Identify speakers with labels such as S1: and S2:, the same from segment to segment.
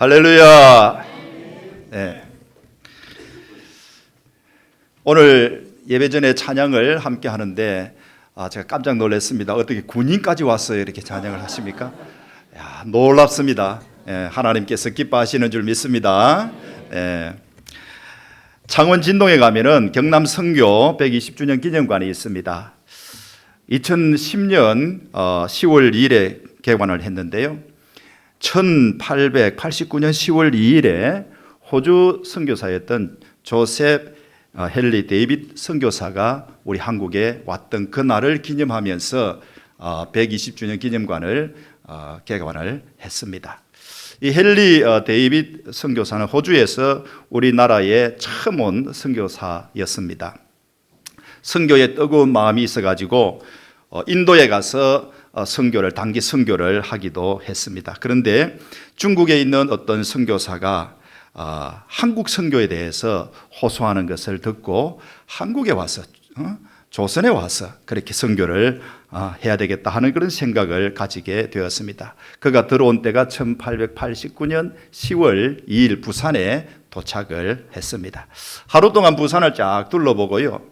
S1: 할렐루야. 네. 오늘 예배 전에 찬양을 함께 하는데 아, 제가 깜짝 놀랐습니다. 어떻게 군인까지 왔어요? 이렇게 찬양을 하십니까? 야, 놀랍습니다. 예, 하나님께서 기뻐하시는 줄 믿습니다. 예. 창원 진동에 가면은 경남 성교 120주년 기념관이 있습니다. 2010년 10월 2일에 개관을 했는데요. 1889년 10월 2일에 호주 선교사였던 조셉 어, 헨리 데이빗 선교사가 우리 한국에 왔던 그 날을 기념하면서 120주년 기념관을 어, 개관을 했습니다. 이 헨리 어, 데이빗 선교사는 호주에서 우리나라에 처음 온 선교사였습니다. 선교에 뜨거운 마음이 있어 가지고 인도에 가서 선교를 단기 선교를 하기도 했습니다. 그런데 중국에 있는 어떤 선교사가 어, 한국 선교에 대해서 호소하는 것을 듣고 한국에 와서 어? 조선에 와서 그렇게 선교를 어, 해야 되겠다 하는 그런 생각을 가지게 되었습니다. 그가 들어온 때가 1889년 10월 2일 부산에 도착을 했습니다. 하루 동안 부산을 쫙 둘러보고요.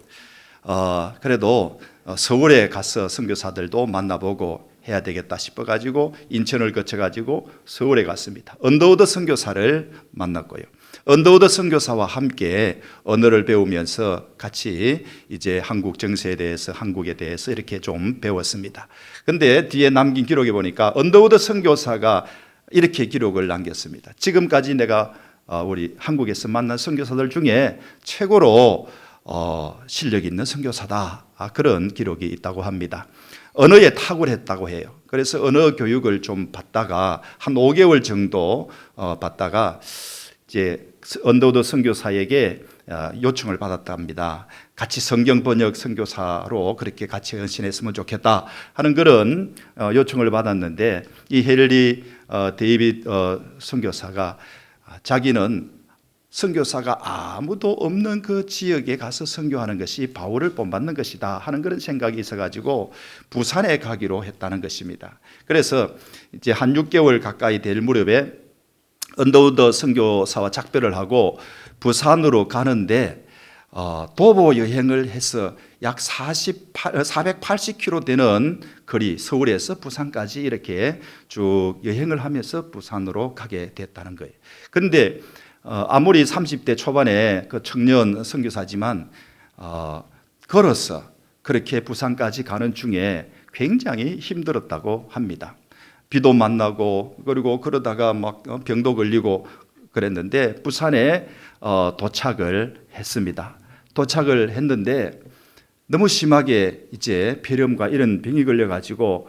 S1: 어, 그래도 서울에 가서 선교사들도 만나보고 해야 되겠다 싶어 가지고 인천을 거쳐 가지고 서울에 갔습니다. 언더우드 선교사를 만났고요. 언더우드 선교사와 함께 언어를 배우면서 같이 이제 한국 정세에 대해서 한국에 대해서 이렇게 좀 배웠습니다. 근데 뒤에 남긴 기록에 보니까 언더우드 선교사가 이렇게 기록을 남겼습니다. 지금까지 내가 어, 우리 한국에서 만난 선교사들 중에 최고로 어, 실력 있는 선교사다. 아, 그런 기록이 있다고 합니다. 언어에 탁월했다고 해요. 그래서 언어 교육을 좀 받다가 한 5개월 정도 어, 받다가 이제 언더우드 선교사에게 어, 요청을 받았답니다. 같이 성경 번역 선교사로 그렇게 같이 헌신했으면 좋겠다 하는 그런 어, 요청을 받았는데 이 헨리 어, 데이빗 어, 선교사가 자기는 선교사가 아무도 없는 그 지역에 가서 선교하는 것이 바울을 본받는 것이다 하는 그런 생각이 있어가지고 부산에 가기로 했다는 것입니다. 그래서 이제 한 6개월 가까이 될 무렵에 언더우드 선교사와 작별을 하고 부산으로 가는데 어, 도보 여행을 해서 약 48, 480km 되는 거리 서울에서 부산까지 이렇게 쭉 여행을 하면서 부산으로 가게 됐다는 거예요. 그런데 어, 아무리 30대 초반에 그 청년 선교사지만 어, 걸어서 그렇게 부산까지 가는 중에 굉장히 힘들었다고 합니다. 비도 만나고 그리고 그러다가 막 병도 걸리고 그랬는데 부산에 어, 도착을 했습니다. 도착을 했는데 너무 심하게 이제 폐렴과 이런 병이 걸려 가지고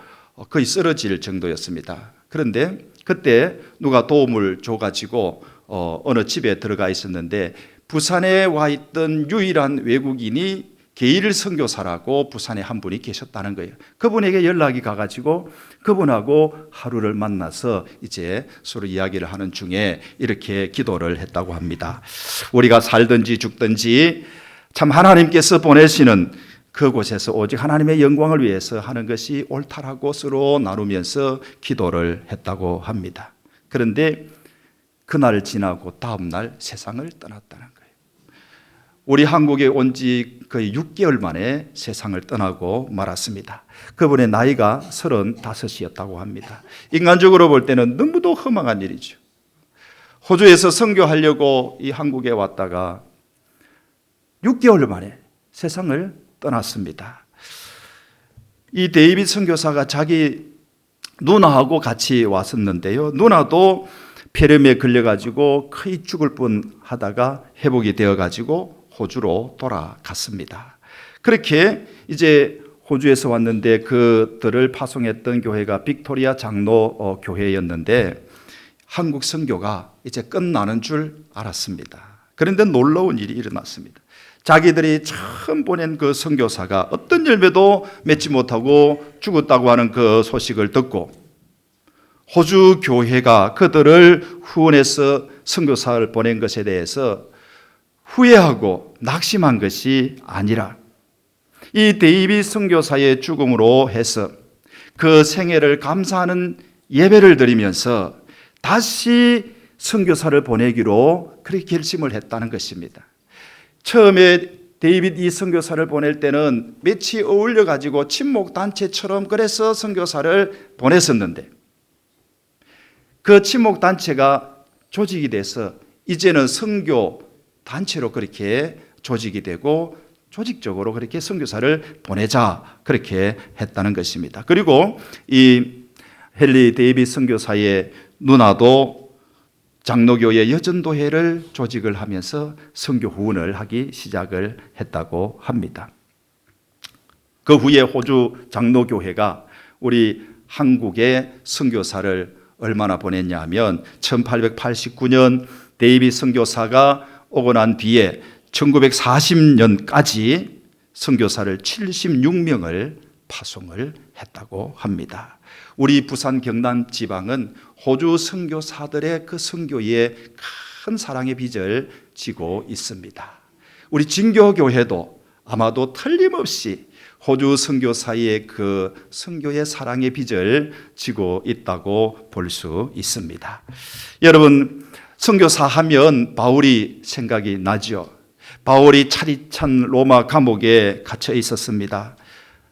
S1: 거의 쓰러질 정도였습니다. 그런데 그때 누가 도움을 줘 가지고 어, 어느 집에 들어가 있었는데 부산에 와 있던 유일한 외국인이 게일 선교사라고 부산에 한 분이 계셨다는 거예요. 그분에게 연락이 가가지고 그분하고 하루를 만나서 이제 서로 이야기를 하는 중에 이렇게 기도를 했다고 합니다. 우리가 살든지 죽든지 참 하나님께서 보내시는 그곳에서 오직 하나님의 영광을 위해서 하는 것이 옳다라고 서로 나누면서 기도를 했다고 합니다. 그런데 그날 지나고 다음 날 세상을 떠났다는 거예요. 우리 한국에 온 지 거의 6개월 만에 세상을 떠나고 말았습니다. 그분의 나이가 35이었다고 합니다. 인간적으로 볼 때는 너무도 허망한 일이죠. 호주에서 선교하려고 이 한국에 왔다가 6개월 만에 세상을 떠났습니다. 이 데이빗 선교사가 자기 누나하고 같이 왔었는데요. 누나도 폐렴에 걸려가지고 거의 죽을 뻔 하다가 회복이 되어가지고 호주로 돌아갔습니다. 그렇게 이제 호주에서 왔는데 그들을 파송했던 교회가 빅토리아 장로 어, 교회였는데 한국 선교가 이제 끝나는 줄 알았습니다. 그런데 놀라운 일이 일어났습니다. 자기들이 처음 보낸 그 선교사가 어떤 열매도 맺지 못하고 죽었다고 하는 그 소식을 듣고 호주 교회가 그들을 후원해서 선교사를 보낸 것에 대해서 후회하고 낙심한 것이 아니라 이 데이비 선교사의 죽음으로 해서 그 생애를 감사하는 예배를 드리면서 다시 선교사를 보내기로 그렇게 결심을 했다는 것입니다. 처음에 데이빗 이 선교사를 보낼 때는 며칠 어울려 가지고 친목 단체처럼 그래서 선교사를 보냈었는데 그 친목 단체가 조직이 돼서 이제는 선교 단체로 그렇게 조직이 되고 조직적으로 그렇게 선교사를 보내자 그렇게 했다는 것입니다. 그리고 이 헨리 데이빗 선교사의 누나도 장로교의 여전도회를 조직을 하면서 선교 후원을 하기 시작을 했다고 합니다. 그 후에 호주 장로교회가 우리 한국의 선교사를 얼마나 보냈냐 하면 1889년 데이빗 선교사가 오고 난 뒤에 1940년까지 선교사를 76명을 파송을 했다고 합니다. 우리 부산 경남 지방은 호주 선교사들의 그 선교에 큰 사랑의 빚을 지고 있습니다. 우리 진교교회도 아마도 틀림없이 호주 선교사의 그 선교의 사랑의 빚을 지고 있다고 볼 수 있습니다. 여러분 선교사 하면 바울이 생각이 나죠. 바울이 차디찬 로마 감옥에 갇혀 있었습니다.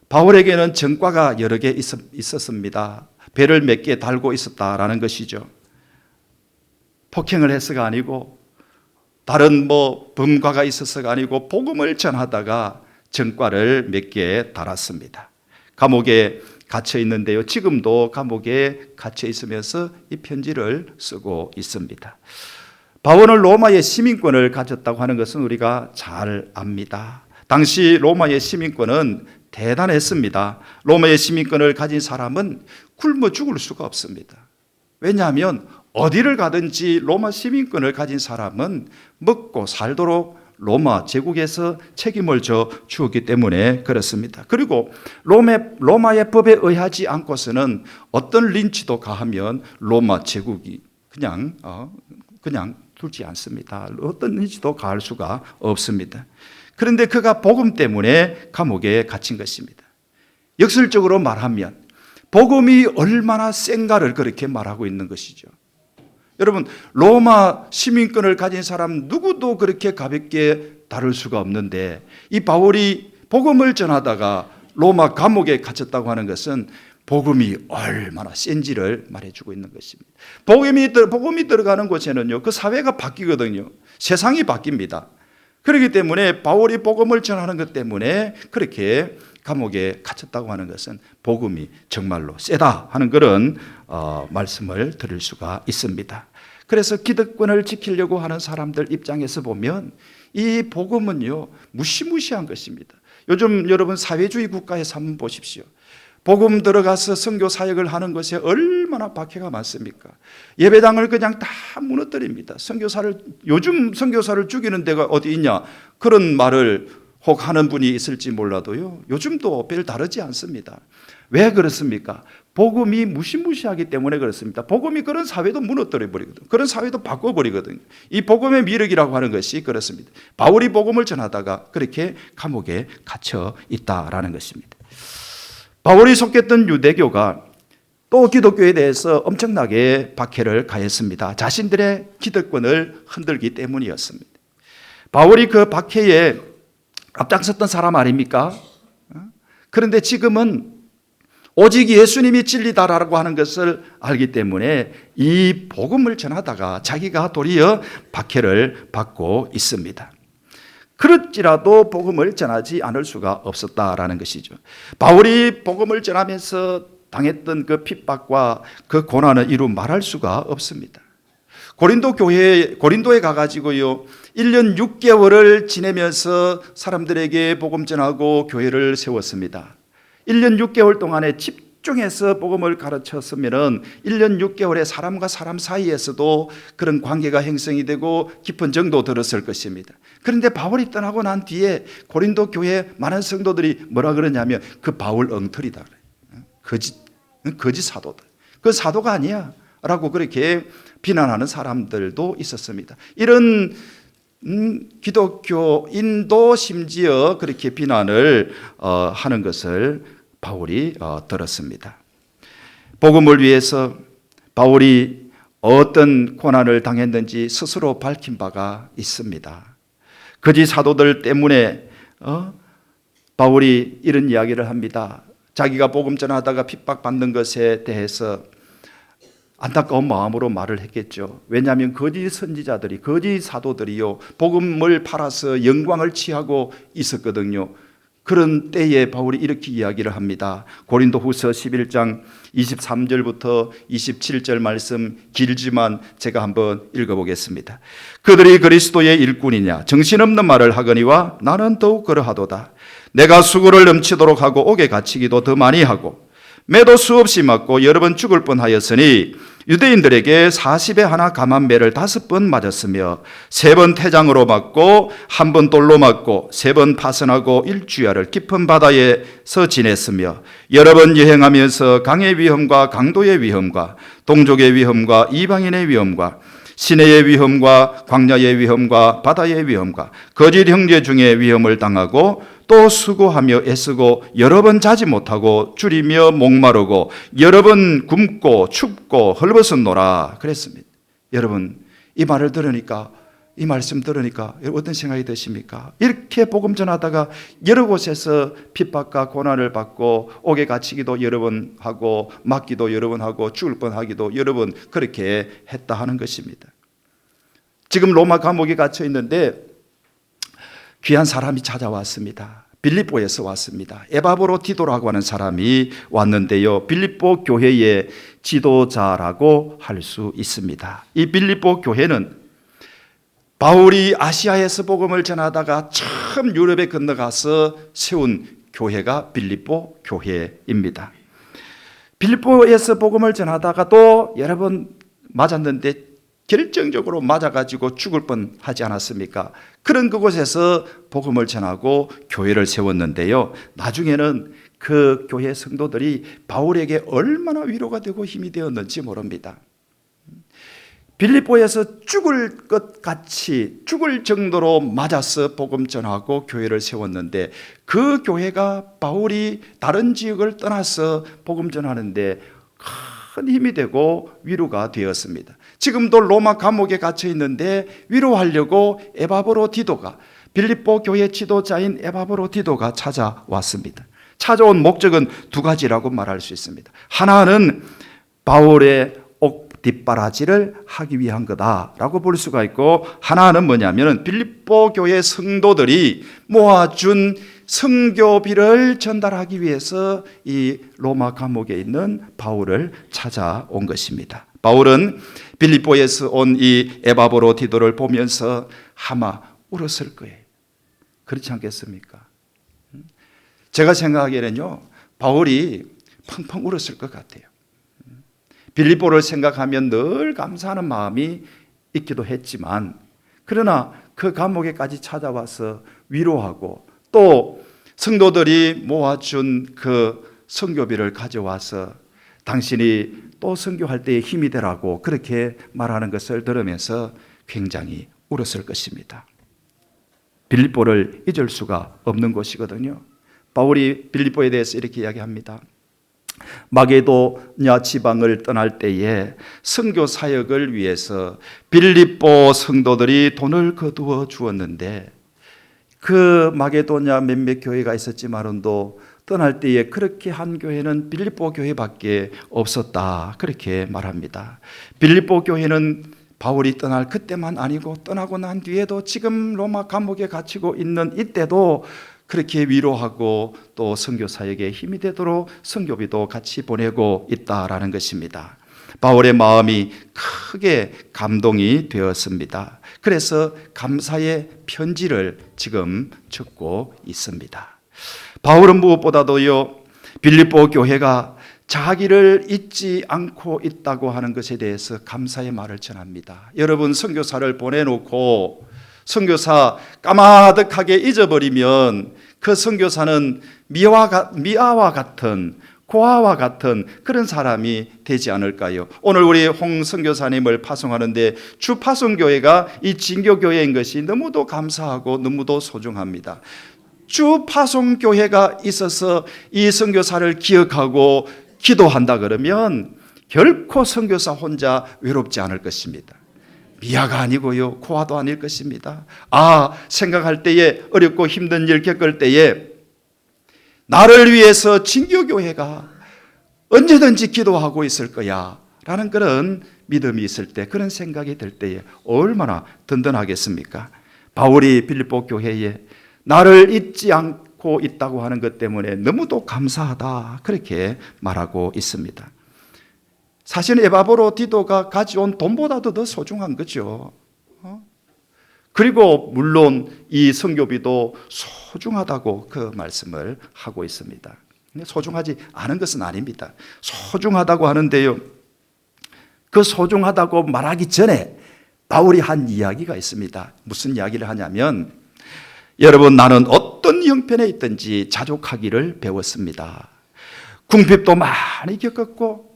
S1: 바울에게는 전과가 여러 개 있었습니다. 배를 몇 개 달고 있었다라는 것이죠. 폭행을 해서가 아니고 다른 뭐 범과가 있어서가 아니고 복음을 전하다가 전과를 몇 개 달았습니다. 감옥에 갇혀 있는데요. 지금도 감옥에 갇혀 있으면서 이 편지를 쓰고 있습니다. 바울은 로마의 시민권을 가졌다고 하는 것은 우리가 잘 압니다. 당시 로마의 시민권은 대단했습니다. 로마의 시민권을 가진 사람은 굶어 죽을 수가 없습니다. 왜냐하면 어디를 가든지 로마 시민권을 가진 사람은 먹고 살도록 로마 제국에서 책임을 져 주었기 때문에 그렇습니다. 그리고 로마, 로마의 법에 의하지 않고서는 어떤 린치도 가하면 로마 제국이 그냥 어, 그냥 두지 않습니다. 어떤 린치도 가할 수가 없습니다. 그런데 그가 복음 때문에 감옥에 갇힌 것입니다. 역설적으로 말하면 복음이 얼마나 센가를 그렇게 말하고 있는 것이죠. 여러분, 로마 시민권을 가진 사람 누구도 그렇게 가볍게 다룰 수가 없는데 이 바울이 복음을 전하다가 로마 감옥에 갇혔다고 하는 것은 복음이 얼마나 센지를 말해주고 있는 것입니다. 복음이, 복음이 들어가는 곳에는요, 그 사회가 바뀌거든요. 세상이 바뀝니다. 그렇기 때문에 바울이 복음을 전하는 것 때문에 그렇게 감옥에 갇혔다고 하는 것은 복음이 정말로 세다 하는 그런 어, 말씀을 들을 수가 있습니다. 그래서 기득권을 지키려고 하는 사람들 입장에서 보면 이 복음은요 무시무시한 것입니다. 요즘 여러분 사회주의 국가에서 한번 보십시오. 복음 들어가서 선교 사역을 하는 것에 얼마나 박해가 많습니까? 예배당을 그냥 다 무너뜨립니다. 선교사를 요즘 선교사를 죽이는 데가 어디 있냐? 그런 말을 혹 하는 분이 있을지 몰라도요. 요즘도 별 다르지 않습니다. 왜 그렇습니까? 복음이 무시무시하기 때문에 그렇습니다. 복음이 그런 사회도 무너뜨려 버리거든. 그런 사회도 바꿔 버리거든요. 이 복음의 미력이라고 하는 것이 그렇습니다. 바울이 복음을 전하다가 그렇게 감옥에 갇혀 있다라는 것입니다. 바울이 속했던 유대교가 또 기독교에 대해서 엄청나게 박해를 가했습니다. 자신들의 기득권을 흔들기 때문이었습니다. 바울이 그 박해에 앞장섰던 사람 아닙니까? 그런데 지금은 오직 예수님이 진리다라고 하는 것을 알기 때문에 이 복음을 전하다가 자기가 도리어 박해를 받고 있습니다. 그렇지라도 복음을 전하지 않을 수가 없었다라는 것이죠. 바울이 복음을 전하면서 당했던 그 핍박과 그 고난을 이루 말할 수가 없습니다. 고린도 교회 고린도에 가 가지고요. 1년 6개월을 지내면서 사람들에게 복음 전하고 교회를 세웠습니다. 1년 6개월 동안에 집중해서 복음을 가르쳤으면은 1년 6개월에 사람과 사람 사이에서도 그런 관계가 형성이 되고 깊은 정도 들었을 것입니다. 그런데 바울이 떠나고 난 뒤에 고린도 교회 많은 성도들이 뭐라 그러냐면 그 바울 엉터리다. 거짓 거짓 사도다. 그 사도가 아니야. 라고 그렇게 비난하는 사람들도 있었습니다. 이런 음, 기독교인도 심지어 그렇게 비난을 어, 하는 것을 바울이 어, 들었습니다. 복음을 위해서 바울이 어떤 고난을 당했는지 스스로 밝힌 바가 있습니다. 거짓 사도들 때문에 어? 바울이 이런 이야기를 합니다. 자기가 복음 전하다가 핍박받는 것에 대해서 안타까운 마음으로 말을 했겠죠. 왜냐하면 거짓 선지자들이 거짓 사도들이요 복음을 팔아서 영광을 취하고 있었거든요. 그런 때에 바울이 이렇게 이야기를 합니다. 고린도후서 11장 23절부터 27절 말씀 길지만 제가 한번 읽어보겠습니다. 그들이 그리스도의 일꾼이냐 정신없는 말을 하거니와 나는 더욱 그러하도다. 내가 수고를 넘치도록 하고 옥에 갇히기도 더 많이 하고 매도 수없이 맞고 여러 번 죽을 뻔하였으니 유대인들에게 40에 하나 감한 매를 다섯 번 맞았으며 세 번 태장으로 맞고 한 번 돌로 맞고 세 번 파선하고 일주야를 깊은 바다에서 지냈으며 여러 번 여행하면서 강의 위험과 강도의 위험과 동족의 위험과 이방인의 위험과 시내의 위험과 광야의 위험과 바다의 위험과 거짓 형제 중에 위험을 당하고 또 수고하며 애쓰고 여러 번 자지 못하고 줄이며 목마르고 여러 번 굶고 춥고 헐벗었노라 그랬습니다. 여러분 이 말을 들으니까 이 말씀 들으니까 어떤 생각이 드십니까? 이렇게 복음 전하다가 여러 곳에서 핍박과 고난을 받고 옥에 갇히기도 여러 번 하고 맞기도 여러 번 하고 죽을 뻔하기도 여러 번 그렇게 했다 하는 것입니다. 지금 로마 감옥에 갇혀 있는데 귀한 사람이 찾아왔습니다. 빌립보에서 왔습니다. 에바브로 디도라고 하는 사람이 왔는데요. 빌립보 교회의 지도자라고 할 수 있습니다. 이 빌립보 교회는 바울이 아시아에서 복음을 전하다가 처음 유럽에 건너가서 세운 교회가 빌립보 교회입니다. 빌립보에서 복음을 전하다가 또 여러 번 맞았는데 결정적으로 맞아가지고 죽을 뻔 하지 않았습니까? 그런 그곳에서 복음을 전하고 교회를 세웠는데요. 나중에는 그 교회 성도들이 바울에게 얼마나 위로가 되고 힘이 되었는지 모릅니다. 빌립보에서 죽을 것 같이 죽을 정도로 맞아서 복음 전하고 교회를 세웠는데 그 교회가 바울이 다른 지역을 떠나서 복음 전하는데 큰 힘이 되고 위로가 되었습니다. 지금도 로마 감옥에 갇혀 있는데 위로하려고 에바브로 디도가 빌립보 교회 지도자인 에바브로 디도가 찾아왔습니다. 찾아온 목적은 두 가지라고 말할 수 있습니다. 하나는 바울의 옥 뒷바라지를 하기 위한 거다라고 볼 수가 있고 하나는 뭐냐면 빌립보 교회 성도들이 모아준 성교비를 전달하기 위해서 이 로마 감옥에 있는 바울을 찾아온 것입니다. 바울은 빌립보에서 온 이 에바보로 디도를 보면서 아마 울었을 거예요. 그렇지 않겠습니까? 제가 생각하기에는요, 바울이 펑펑 울었을 것 같아요. 빌립보를 생각하면 늘 감사하는 마음이 있기도 했지만, 그러나 그 감옥에까지 찾아와서 위로하고 또 성도들이 모아준 그 성교비를 가져와서 당신이 또 선교할 때에 힘이 되라고 그렇게 말하는 것을 들으면서 굉장히 울었을 것입니다. 빌립보를 잊을 수가 없는 곳이거든요. 바울이 빌립보에 대해서 이렇게 이야기합니다. 마게도냐 지방을 떠날 때에 선교 사역을 위해서 빌립보 성도들이 돈을 거두어 주었는데 그 마게도냐 몇몇 교회가 있었지만도 떠날 때에 그렇게 한 교회는 빌립보 교회밖에 없었다. 그렇게 말합니다. 빌립보 교회는 바울이 떠날 그때만 아니고 떠나고 난 뒤에도 지금 로마 감옥에 갇히고 있는 이때도 그렇게 위로하고 또 선교 사역에 힘이 되도록 선교비도 같이 보내고 있다라는 것입니다. 바울의 마음이 크게 감동이 되었습니다. 그래서 감사의 편지를 지금 적고 있습니다. 바울은 무엇보다도요, 빌립보 교회가 자기를 잊지 않고 있다고 하는 것에 대해서 감사의 말을 전합니다. 여러분, 선교사를 보내놓고 선교사 까마득하게 잊어버리면 그 선교사는 미와, 미아와 같은 고아와 같은 그런 사람이 되지 않을까요? 오늘 우리 홍 선교사님을 파송하는데 주 파송교회가 이 진교교회인 것이 너무도 감사하고 너무도 소중합니다. 주 파송교회가 있어서 이 선교사를 기억하고 기도한다 그러면 결코 선교사 혼자 외롭지 않을 것입니다. 미아가 아니고요. 코아도 아닐 것입니다. 아, 생각할 때에 어렵고 힘든 일 겪을 때에 나를 위해서 진교교회가 언제든지 기도하고 있을 거야. 라는 그런 믿음이 있을 때, 그런 생각이 들 때에 얼마나 든든하겠습니까? 바울이 빌립보 교회에 나를 잊지 않고 있다고 하는 것 때문에 너무도 감사하다. 그렇게 말하고 있습니다. 사실 에바보로 디도가 가져온 돈보다도 더 소중한 거죠. 어? 그리고 물론 이 성교비도 소중하다고 그 말씀을 하고 있습니다. 소중하지 않은 것은 아닙니다. 소중하다고 하는데요. 그 소중하다고 말하기 전에 바울이 한 이야기가 있습니다. 무슨 이야기를 하냐면 여러분 나는 어떤 형편에 있든지 자족하기를 배웠습니다. 궁핍도 많이 겪었고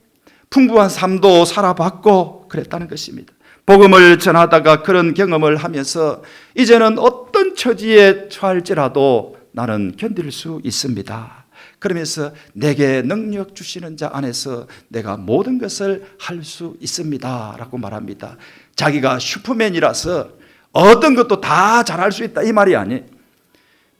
S1: 풍부한 삶도 살아봤고 그랬다는 것입니다. 복음을 전하다가 그런 경험을 하면서 이제는 어떤 처지에 처할지라도 나는 견딜 수 있습니다. 그러면서 내게 능력 주시는 자 안에서 내가 모든 것을 할 수 있습니다. 라고 말합니다. 자기가 슈퍼맨이라서 어떤 것도 다 잘할 수 있다. 이 말이 아니.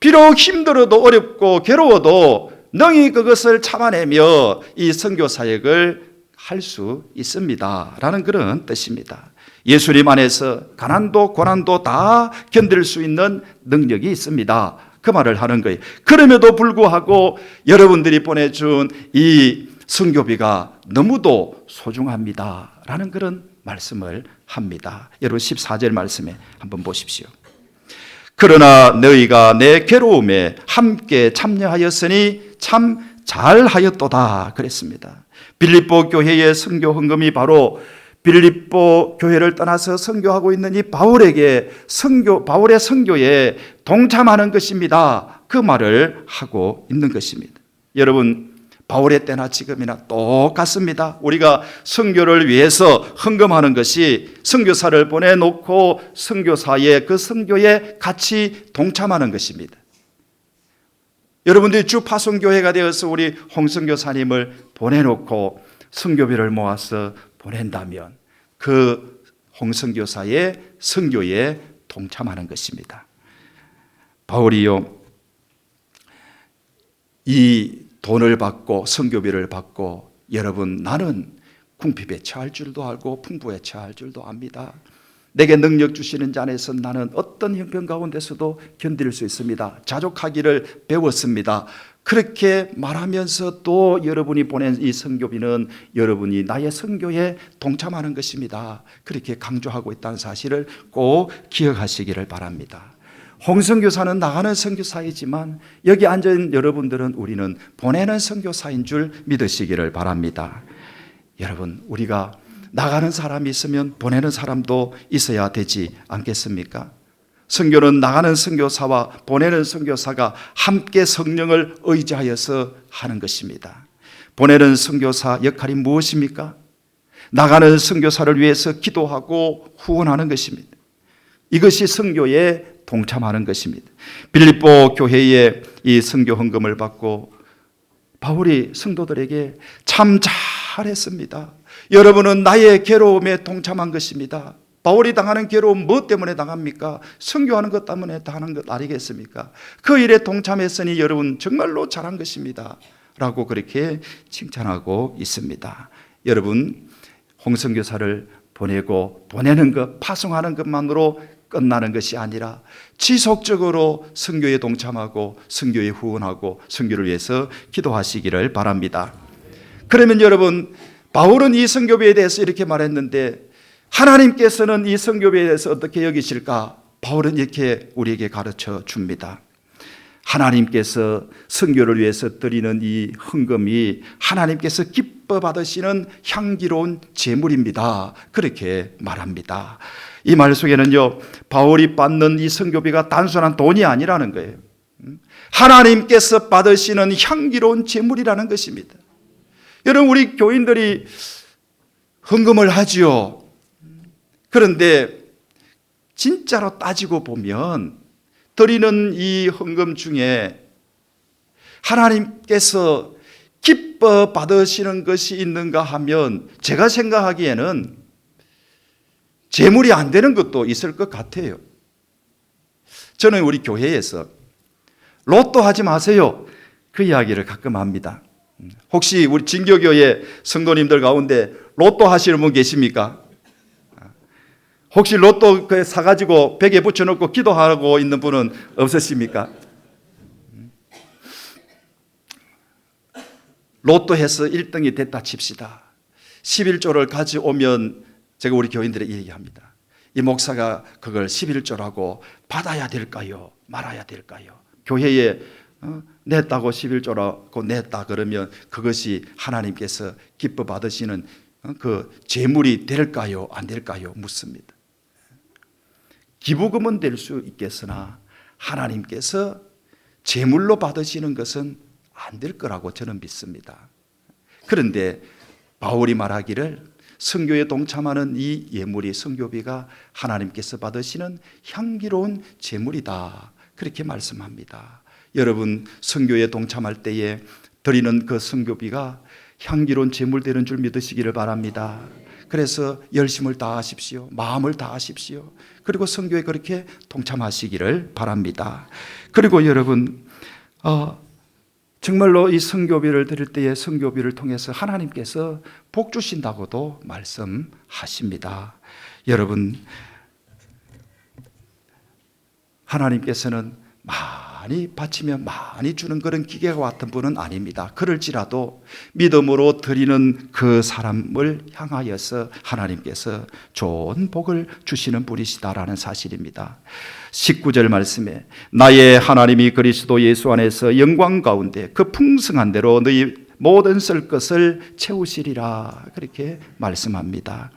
S1: 비록 힘들어도 어렵고 괴로워도 능히 그것을 참아내며 이 선교 사역을 할 수 있습니다. 라는 그런 뜻입니다. 예수님 안에서 가난도 고난도 다 견딜 수 있는 능력이 있습니다. 그 말을 하는 거예요. 그럼에도 불구하고 여러분들이 보내준 이 성교비가 너무도 소중합니다. 라는 그런 말씀을 합니다. 여러분 14절 말씀에 한번 보십시오. 그러나 너희가 내 괴로움에 함께 참여하였으니 참 잘하였도다 그랬습니다. 빌립보 교회의 선교 헌금이 바로 빌립보 교회를 떠나서 선교하고 있는 이 바울에게 선교 바울의 선교에 동참하는 것입니다. 그 말을 하고 있는 것입니다. 여러분 바울의 때나 지금이나 똑같습니다. 우리가 선교를 위해서 헌금하는 것이 선교사를 보내놓고 선교사의 그 선교에 같이 동참하는 것입니다. 여러분들이 주 파송교회가 되어서 우리 홍선교사님을 보내놓고 선교비를 모아서 보낸다면 그 홍선교사의 선교에 동참하는 것입니다. 바울이요 이 돈을 받고 선교비를 받고 여러분 나는 궁핍에 처할 줄도 알고 풍부에 처할 줄도 압니다. 내게 능력 주시는 자 안에서 나는 어떤 형편 가운데서도 견딜 수 있습니다. 자족하기를 배웠습니다. 그렇게 말하면서 또 여러분이 보낸 이 선교비는 여러분이 나의 선교에 동참하는 것입니다. 그렇게 강조하고 있다는 사실을 꼭 기억하시기를 바랍니다. 홍성교사는 나가는 선교사이지만 여기 있는 여러분들은 우리는 보내는 선교사인 줄 믿으시기를 바랍니다. 여러분, 우리가 나가는 사람이 있으면 보내는 사람도 있어야 되지 않겠습니까? 선교는 나가는 선교사와 보내는 선교사가 함께 성령을 의지하여서 하는 것입니다. 보내는 선교사 역할이 무엇입니까? 나가는 선교사를 위해서 기도하고 후원하는 것입니다. 이것이 선교의 동참하는 것입니다. 빌립보 교회에 이 선교 헌금을 받고 바울이 성도들에게 참 잘했습니다. 여러분은 나의 괴로움에 동참한 것입니다. 바울이 당하는 괴로움 무엇 때문에 당합니까? 선교하는 것 때문에 당하는 것 아니겠습니까? 그 일에 동참했으니 여러분 정말로 잘한 것입니다. 라고 그렇게 칭찬하고 있습니다. 여러분 홍성교사를 보내고 보내는 것, 파송하는 것만으로 끝나는 것이 아니라 지속적으로 선교에 동참하고 선교에 후원하고 선교를 위해서 기도하시기를 바랍니다. 그러면 여러분 바울은 이 선교비에 대해서 이렇게 말했는데 하나님께서는 이 선교비에 대해서 어떻게 여기실까? 바울은 이렇게 우리에게 가르쳐 줍니다. 하나님께서 선교를 위해서 드리는 이 헌금이 하나님께서 기뻐 받으시는 향기로운 제물입니다. 그렇게 말합니다. 이 말 속에는요, 바울이 받는 이 선교비가 단순한 돈이 아니라는 거예요. 하나님께서 받으시는 향기로운 제물이라는 것입니다. 여러분, 우리 교인들이 헌금을 하지요. 그런데 진짜로 따지고 보면 드리는 이 헌금 중에 하나님께서 기뻐 받으시는 것이 있는가 하면 제가 생각하기에는 재물이 안 되는 것도 있을 것 같아요. 저는 우리 교회에서 로또 하지 마세요. 그 이야기를 가끔 합니다. 혹시 우리 진교교회 성도님들 가운데 로또 하시는 분 계십니까? 혹시 로또 그 사가지고 벽에 붙여놓고 기도하고 있는 분은 없으십니까? 로또 해서 1등이 됐다 칩시다. 11조를 가져오면 제가 우리 교인들에 얘기합니다. 이 목사가 그걸 11조라고 받아야 될까요? 말아야 될까요? 교회에 어, 냈다고 11조라고 냈다 그러면 그것이 하나님께서 기뻐 받으시는 어, 그 재물이 될까요? 안 될까요? 묻습니다. 기부금은 될 수 있겠으나 하나님께서 재물로 받으시는 것은 안 될 거라고 저는 믿습니다. 그런데 바울이 말하기를 성교에 동참하는 이 예물이 성교비가 하나님께서 받으시는 향기로운 재물이다. 그렇게 말씀합니다. 여러분 성교에 동참할 때에 드리는 그 성교비가 향기로운 재물 되는 줄 믿으시기를 바랍니다. 그래서 열심을 다하십시오. 마음을 다하십시오. 그리고 성교에 그렇게 동참하시기를 바랍니다. 그리고 여러분 어, 정말로 이 성교비를 드릴 때에 성교비를 통해서 하나님께서 복 주신다고도 말씀하십니다. 여러분 하나님께서는 많이 바치면 많이 주는 그런 기계가 같은 분은 아닙니다. 그럴지라도 믿음으로 드리는 그 사람을 향하여서 하나님께서 좋은 복을 주시는 분이시다라는 사실입니다. 19절 말씀에 나의 하나님이 그리스도 예수 안에서 영광 가운데 그 풍성한 대로 너희 모든 쓸 것을 채우시리라 그렇게 말씀합니다.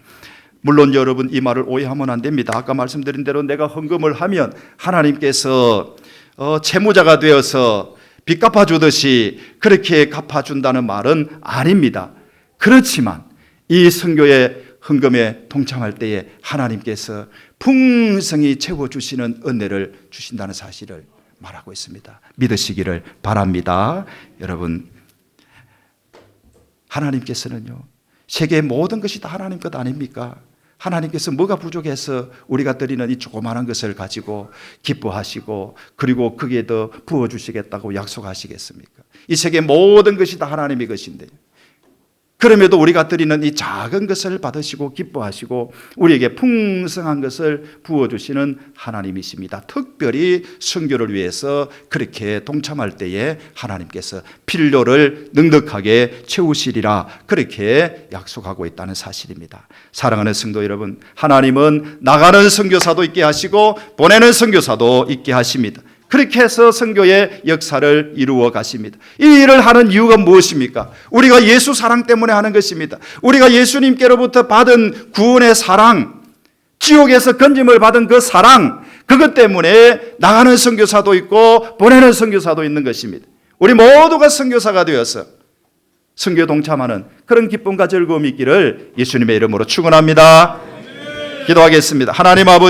S1: 물론 여러분 이 말을 오해하면 안 됩니다. 아까 말씀드린 대로 내가 헌금을 하면 하나님께서 어, 채무자가 되어서 빚 갚아주듯이 그렇게 갚아준다는 말은 아닙니다. 그렇지만 이 선교의 헌금에 동참할 때에 하나님께서 풍성히 채워 주시는 은혜를 주신다는 사실을 말하고 있습니다. 믿으시기를 바랍니다. 여러분, 하나님께서는요, 세계의 모든 것이 다 하나님 것 아닙니까? 하나님께서 뭐가 부족해서 우리가 드리는 이 조그마한 것을 가지고 기뻐하시고 그리고 거기에 더 부어주시겠다고 약속하시겠습니까? 이 세계 모든 것이 다 하나님의 것인데 그럼에도 우리가 드리는 이 작은 것을 받으시고 기뻐하시고 우리에게 풍성한 것을 부어주시는 하나님이십니다. 특별히 선교를 위해서 그렇게 동참할 때에 하나님께서 필요를 넉넉하게 채우시리라 그렇게 약속하고 있다는 사실입니다. 사랑하는 성도 여러분, 하나님은 나가는 선교사도 있게 하시고 보내는 선교사도 있게 하십니다. 그렇게 해서 선교의 역사를 이루어 가십니다. 이 일을 하는 이유가 무엇입니까? 우리가 예수 사랑 때문에 하는 것입니다. 우리가 예수님께로부터 받은 구원의 사랑, 지옥에서 건짐을 받은 그 사랑, 그것 때문에 나가는 선교사도 있고 보내는 선교사도 있는 것입니다. 우리 모두가 선교사가 되어서 선교 동참하는 그런 기쁨과 즐거움이 있기를 예수님의 이름으로 축원합니다. 기도하겠습니다. 하나님 아버지